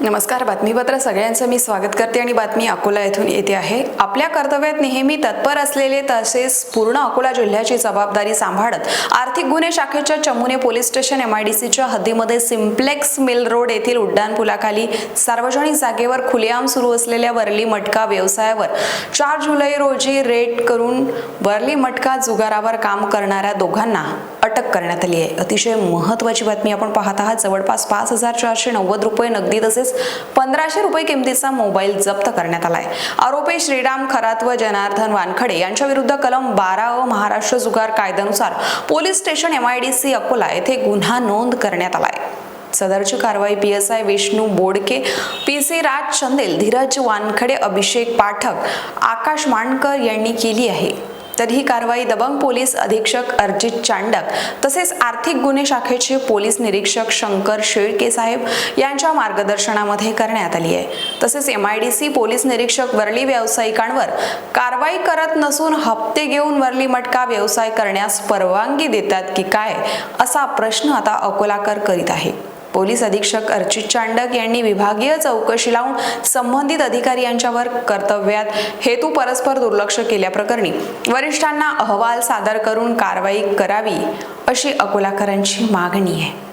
नमस्कार बातमीपत्र सगळ्यांचं मी स्वागत करते आणि बातमी अकोला येथून येते आहे. आपल्या कर्तव्यात नेहमी तत्पर असलेले तसेच पूर्ण अकोला जिल्ह्याची जबाबदारी सांभाळत आर्थिक गुन्हे शाखेच्या चमुने police station M I D सीच्या हद्दीमध्ये सिम्प्लेक्स मिल रोड येथील उड्डाणपुलाखाली सार्वजनिक जागेवर खुलेआम सुरू असलेल्या वरली मटका व्यवसायावर चार जुलै रोजी रेड करून वरली मटका जुगारावर काम करणाऱ्या दोघांना अटक करण्यात आली आहे. अतिशय महत्त्वाची बातमी आपण पाहत आहात. जवळपास पाच हजार चारशे नव्वद रुपये नगदी तसेच पंधराशे रुपये किमतीचा मोबाईल जप्त करण्यात आलाय. आरोपी श्रीराम खरात व जनार्दन वानखडे यांच्या विरुद्ध कलम बारा व महाराष्ट्र जुगार कायद्यानुसार police station M I D C Akola येथे गुन्हा नोंद करण्यात आलाय. सदरची कारवाई P S I Vishnu Bodke P C Raj Chandel Dheeraj Wankhede Abhishek Pathak Akash Mandkar यांनी केली आहे. तर ही कारवाई दबंग पोलीस अधीक्षक अर्जित चांडक तसेच आर्थिक गुन्हे शाखेचे पोलीस निरीक्षक शंकर शेळके साहेब यांच्या मार्गदर्शनामध्ये करण्यात आली आहे. तसेच M I D C police निरीक्षक वरली व्यावसायिकांवर कारवाई करत नसून हप्ते घेऊन वरली मटका व्यवसाय करण्यास परवानगी देतात की काय असा प्रश्न आता अकोलाकर करीत आहे. पोलीस अधीक्षक अर्चित चांडक यांनी विभागीय चौकशी लावून संबंधित अधिकारी यांच्यावर कर्तव्यात हेतू परस्पर दुर्लक्ष केल्याप्रकरणी वरिष्ठांना अहवाल सादर करून कारवाई करावी अशी अकोलाकरांची मागणी आहे.